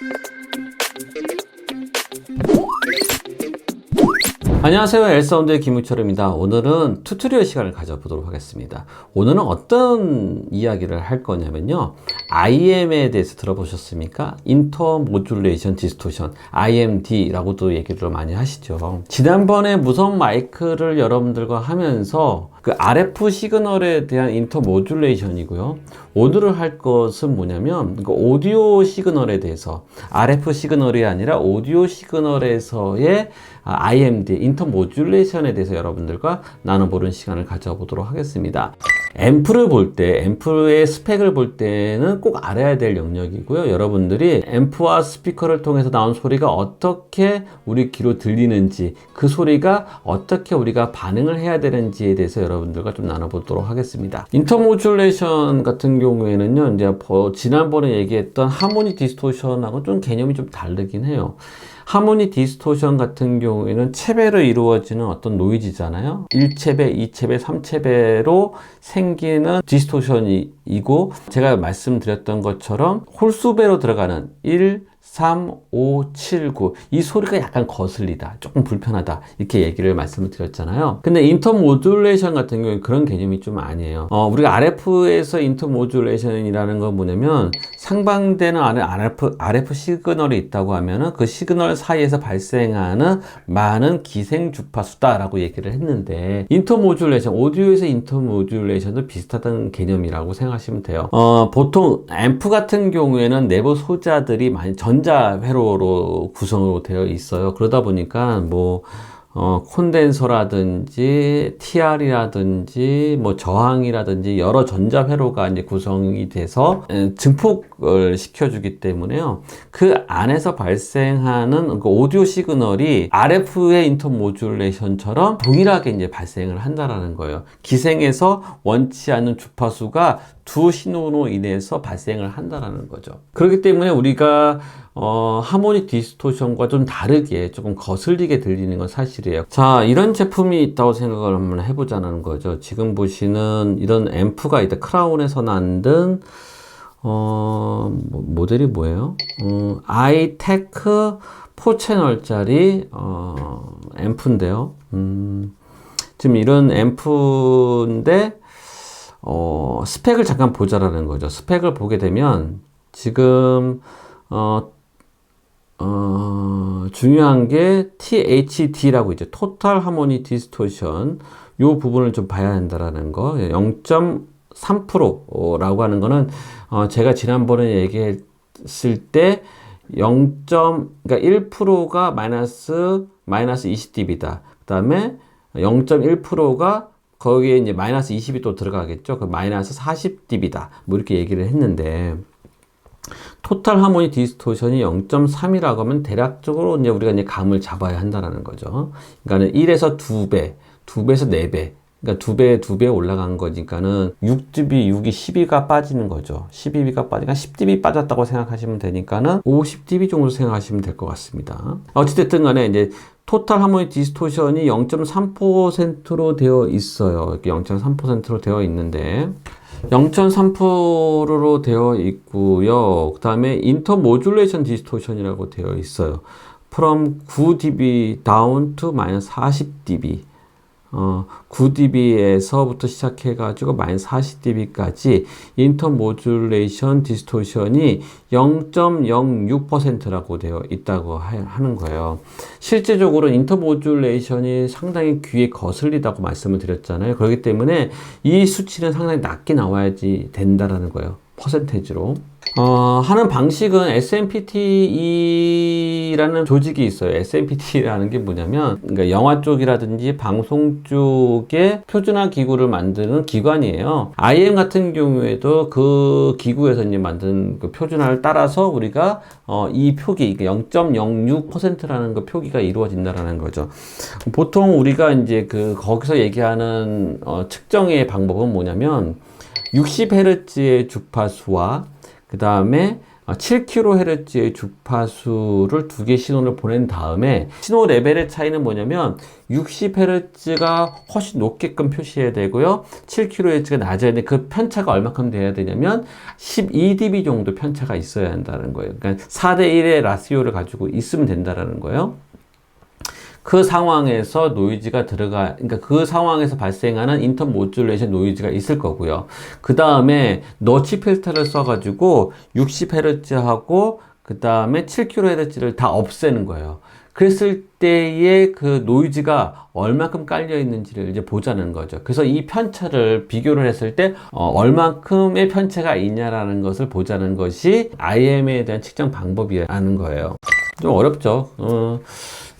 Thank you. 안녕하세요. 엘사운드의 김우철입니다. 오늘은 튜토리얼 시간을 가져보도록 하겠습니다. 오늘은 어떤 이야기를 할 거냐면요. IM에 대해서 들어보셨습니까? 인터 모듈레이션 디스토션 IMD 라고도 얘기를 많이 하시죠. 지난번에 무선 마이크를 여러분들과 하면서 그 RF 시그널에 대한 인터 모듈레이션이고요. 오늘은 할 것은 뭐냐면 그 오디오 시그널에 대해서 RF 시그널이 아니라 오디오 시그널에서의 IMD, 인터 모듈레이션에 대해서 여러분들과 나눠보는 시간을 가져보도록 하겠습니다. 앰프를 볼 때, 앰프의 스펙을 볼 때는 꼭 알아야 될 영역이고요. 여러분들이 앰프와 스피커를 통해서 나온 소리가 어떻게 우리 귀로 들리는지, 그 소리가 어떻게 우리가 반응을 해야 되는지에 대해서 여러분들과 좀 나눠보도록 하겠습니다. 인터 모듈레이션 같은 경우에는요, 이제 지난번에 얘기했던 하모니 디스토션하고 좀 개념이 좀 다르긴 해요. 하모니 디스토션 같은 경우에는 체배로 이루어지는 어떤 노이즈잖아요. 1체배, 2체배, 3체배로 생기는 디스토션이고 제가 말씀드렸던 것처럼 홀수배로 들어가는 1, 3, 5, 7, 9. 이 소리가 약간 거슬리다. 조금 불편하다. 이렇게 얘기를 말씀을 드렸잖아요. 근데 인터 모듈레이션 같은 경우에 그런 개념이 좀 아니에요. 어, 우리가 RF에서 인터 모듈레이션이라는 건 뭐냐면 상방되는 RF, RF 시그널이 있다고 하면은 그 시그널 사이에서 발생하는 많은 기생 주파수다라고 얘기를 했는데 인터 모듈레이션, 오디오에서 인터 모듈레이션도 비슷하다는 개념이라고 생각하시면 돼요. 어, 보통 앰프 같은 경우에는 내부 소자들이 많이 전 전자 회로로 구성으로 되어 있어요. 그러다 보니까 뭐 어, 콘덴서라든지 TR이라든지 뭐 저항이라든지 여러 전자 회로가 이제 구성이 돼서 증폭을 시켜주기 때문에요. 그 안에서 발생하는 그 오디오 시그널이 RF의 인터 모듈레이션처럼 동일하게 이제 발생을 한다라는 거예요. 기생에서 원치 않는 주파수가 두 신호로 인해서 발생을 한다라는 거죠. 그렇기 때문에 우리가 어, 하모니 디스토션과 좀 다르게 조금 거슬리게 들리는 건 사실이에요. 자, 이런 제품이 있다고 생각을 한번 해보자는 거죠. 지금 보시는 이런 앰프가 있다. 크라운에서 만든 어, 뭐, 모델이 뭐예요? 음, 아이테크 4채널짜리 어, 앰프인데요. 음, 지금 이런 앰프인데 어, 스펙을 잠깐 보자라는 거죠. 스펙을 보게 되면 지금 어, 어, 중요한 게 THD라고 있죠. 토탈 하모니 디스토션. 요 부분을 좀 봐야 한다라는 거. 0.3%라고 하는 거는 어, 제가 지난번에 얘기했을 때 0. 그러니까 1%가 마이너스 마이너스 20dB다. 그다음에 0.1%가 거기에 이제 마이너스 20이 또 들어가겠죠. 그 마이너스 40dB다. 뭐 이렇게 얘기를 했는데 토탈 하모니 디스토션이 0.3이라고 하면 대략적으로 이제 우리가 이제 감을 잡아야 한다는 거죠. 그러니까는 1에서 2배, 2배에서 4배. 그러니까 두 배, 두배 올라간 거니까는 6dB, 6이 12가 빠지는 거죠. 12dB가 빠지니까 10dB 빠졌다고 생각하시면 되니까는 50dB 정도 생각하시면 될 것 같습니다. 어찌됐든 간에 이제 토탈 하모니 디스토션이 0.3%로 되어 있어요. 이렇게 0.3%로 되어 있는데 0.3%로 되어 있고요. 그 다음에 인터 모듈레이션 디스토션이라고 되어 있어요. from 9dB down to minus 40dB. 어, 9dB에서부터 시작해가지고 마이너스 40dB까지 인터 모듈레이션 디스토션이 0.06%라고 되어 있다고 하는 거예요. 실제적으로 인터 모듈레이션이 상당히 귀에 거슬리다고 말씀을 드렸잖아요. 그렇기 때문에 이 수치는 상당히 낮게 나와야지 된다라는 거예요. 퍼센테이지로. 어, 하는 방식은 SMPTE라는 조직이 있어요. SMPT라는 게 뭐냐면, 그러니까 영화 쪽이라든지 방송 쪽에 표준화 기구를 만드는 기관이에요. IM 같은 경우에도 그 기구에서 이제 만든 그 표준화를 따라서 우리가 어, 이 표기, 0.06%라는 그 표기가 이루어진다라는 거죠. 보통 우리가 이제 그 거기서 얘기하는 어, 측정의 방법은 뭐냐면, 60Hz의 주파수와 그 다음에 7kHz의 주파수를 두 개 신호를 보낸 다음에 신호 레벨의 차이는 뭐냐면 60Hz가 훨씬 높게끔 표시해야 되고요. 7kHz가 낮아야 돼. 그 편차가 얼마큼 돼야 되냐면 12dB 정도 편차가 있어야 한다는 거예요. 그러니까 4대 1의 라시오를 가지고 있으면 된다라는 거예요. 그 상황에서 노이즈가 들어가, 그러니까 그 상황에서 발생하는 인터 모듈레이션 노이즈가 있을 거고요. 그 다음에 너치 필터를 써가지고 60Hz하고 그 다음에 7kHz를 다 없애는 거예요. 그랬을 때의 그 노이즈가 얼마큼 깔려 있는지를 이제 보자는 거죠. 그래서 이 편차를 비교를 했을 때 어, 얼만큼의 편차가 있냐라는 것을 보자는 것이 IM에 대한 측정 방법이라는 거예요. 좀 어렵죠. 어,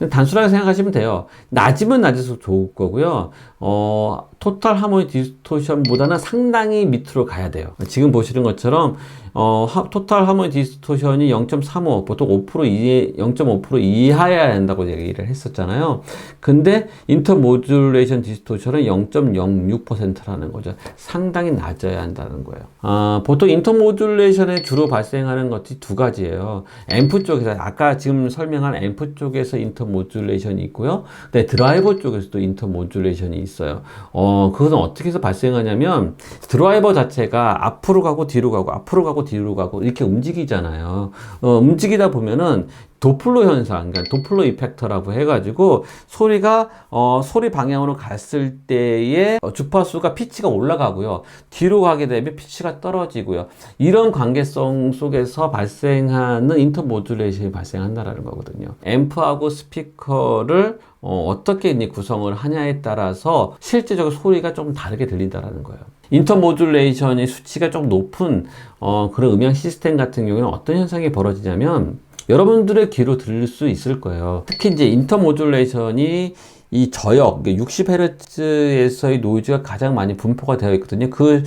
단순하게 생각하시면 돼요. 낮으면 낮을수록 좋을 거고요. 어, 토탈 하모니 디스토션보다는 상당히 밑으로 가야 돼요. 지금 보시는 것처럼 어, 하, 토탈 하모니 디스토션이 0.35, 보통 5% 이해, 0.5% 이하여야 한다고 얘기를 했었잖아요. 근데 인터 모듈레이션 디스토션은 0.06%라는 거죠. 상당히 낮아야 한다는 거예요. 아, 보통 인터 모듈레이션에 주로 발생하는 것이 두 가지예요. 앰프 쪽에서, 아까 지금 설명한 앰프 쪽에서 인터 모듈레이션이 있고요. 네, 드라이버 쪽에서도 인터 모듈레이션이 있어요. 어, 그것은 어떻게 해서 발생하냐면 드라이버 자체가 앞으로 가고 뒤로 가고 앞으로 가고 뒤로 가고 이렇게 움직이잖아요. 어, 움직이다 보면은 도플러 현상, 그러니까 도플러 이펙터라고 해가지고 소리가 어, 소리 방향으로 갔을 때의 어, 주파수가 피치가 올라가고요. 뒤로 가게 되면 피치가 떨어지고요. 이런 관계성 속에서 발생하는 인터모듈레이션이 발생한다라는 거거든요. 앰프하고 스피커를 어, 떻게 구성을 하냐에 따라서 실제적으로 소리가 좀 다르게 들린다라는 거예요. 인터모듈레이션의 수치가 좀 높은 어, 그런 음향 시스템 같은 경우에는 어떤 현상이 벌어지냐면 여러분들의 귀로 들릴 수 있을 거예요. 특히 이제 인터모듈레이션이 이 저역, 60Hz에서의 노이즈가 가장 많이 분포가 되어 있거든요. 그,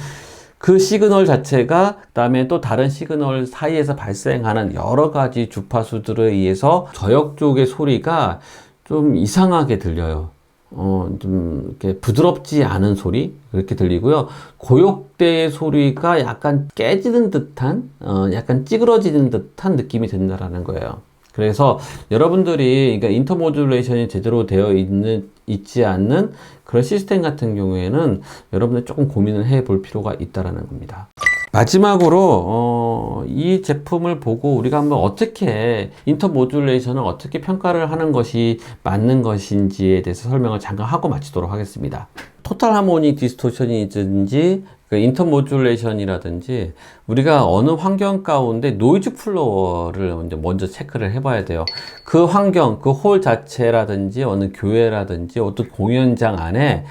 그 시그널 자체가 그다음에 또 다른 시그널 사이에서 발생하는 여러 가지 주파수들에 의해서 저역 쪽의 소리가 좀 이상하게 들려요. 어, 좀, 이렇게 부드럽지 않은 소리? 그렇게 들리고요. 고역대의 소리가 약간 깨지는 듯한, 어, 약간 찌그러지는 듯한 느낌이 든다라는 거예요. 그래서 여러분들이, 그러니까 인터모듈레이션이 제대로 되어 있는, 있지 않는 그런 시스템 같은 경우에는 여러분들 조금 고민을 해 볼 필요가 있다라는 겁니다. 마지막으로 어, 이 제품을 보고 우리가 한번 어떻게 인터모듈레이션을 어떻게 평가를 하는 것이 맞는 것인지에 대해서 설명을 잠깐 하고 마치도록 하겠습니다. 토탈 하모닉 디스토션이든지 그 인터모듈레이션이라든지 우리가 어느 환경 가운데 노이즈 플로어를 먼저, 먼저 체크를 해봐야 돼요. 그 환경, 그 홀 자체라든지 어느 교회라든지 어떤 공연장 안에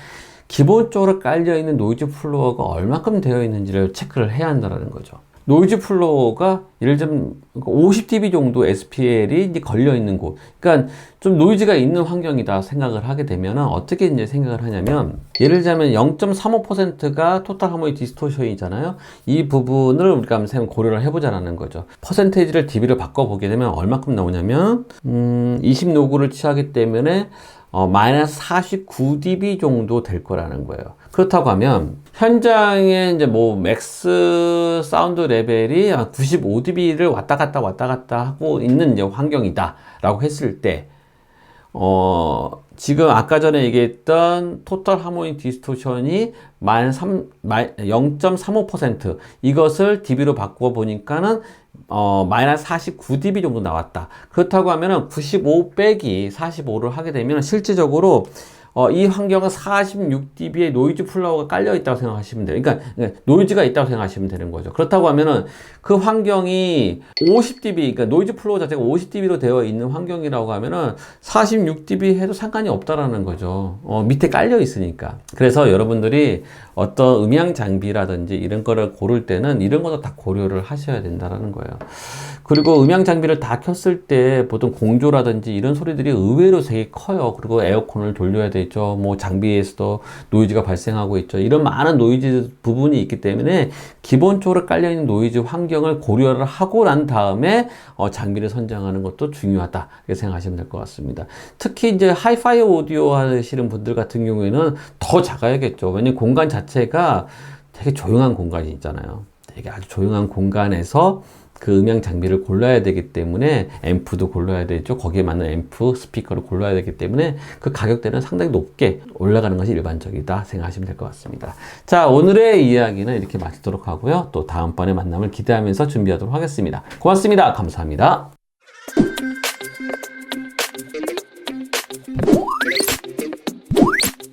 기본적으로 깔려 있는 노이즈 플로어가 얼마큼 되어 있는지를 체크를 해야 한다는 거죠. 노이즈 플로어가 예를 들면 50dB 정도 SPL이 이제 걸려 있는 곳. 그러니까 좀 노이즈가 있는 환경이다 생각을 하게 되면 어떻게 이제 생각을 하냐면 예를 들자면 0.35%가 토탈 하모니 디스토션이잖아요. 이 부분을 우리가 한번 고려를 해보자라는 거죠. 퍼센테이지를 dB로 바꿔보게 되면 얼마큼 나오냐면 음, 20노구를 취하기 때문에 어, 마이너스 49dB 정도 될 거라는 거예요. 그렇다고 하면 현장에 이제 뭐 맥스 사운드 레벨이 95dB를 왔다 갔다 왔다 갔다 하고 있는 이제 환경이다라고 했을 때 어, 지금 아까 전에 얘기했던 토탈 하모니 디스토션이 마이너스 0.35% 이것을 dB로 바꿔 보니까는 어, 마이너스 49dB 정도 나왔다. 그렇다고 하면은 95 빼기 45를 하게 되면 실질적으로 어, 이 환경은 46dB의 노이즈 플라워가 깔려 있다고 생각하시면 돼요. 그러니까 노이즈가 있다고 생각하시면 되는 거죠. 그렇다고 하면은 그 환경이 50dB, 그러니까 노이즈 플로우 자체가 50dB로 되어 있는 환경이라고 하면은 46dB 해도 상관이 없다라는 거죠. 어, 밑에 깔려 있으니까. 그래서 여러분들이 어떤 음향 장비라든지 이런 거를 고를 때는 이런 것도 다 고려를 하셔야 된다라는 거예요. 그리고 음향 장비를 다 켰을 때 보통 공조라든지 이런 소리들이 의외로 되게 커요. 그리고 에어컨을 돌려야 되죠. 뭐 장비에서도 노이즈가 발생하고 있죠. 이런 많은 노이즈 부분이 있기 때문에 기본적으로 깔려있는 노이즈 환경을 고려를 하고 난 다음에 어, 장비를 선정하는 것도 중요하다. 이렇게 생각하시면 될 것 같습니다. 특히 이제 하이파이 오디오 하시는 분들 같은 경우에는 더 작아야겠죠. 왜냐면 공간 자체가 되게 조용한 공간이 있잖아요. 되게 아주 조용한 공간에서 그 음향 장비를 골라야 되기 때문에 앰프도 골라야 되죠. 거기에 맞는 앰프, 스피커를 골라야 되기 때문에 그 가격대는 상당히 높게 올라가는 것이 일반적이다 생각하시면 될 것 같습니다. 자, 오늘의 이야기는 이렇게 마치도록 하고요. 또 다음번에 만남을 기대하면서 준비하도록 하겠습니다. 고맙습니다. 감사합니다.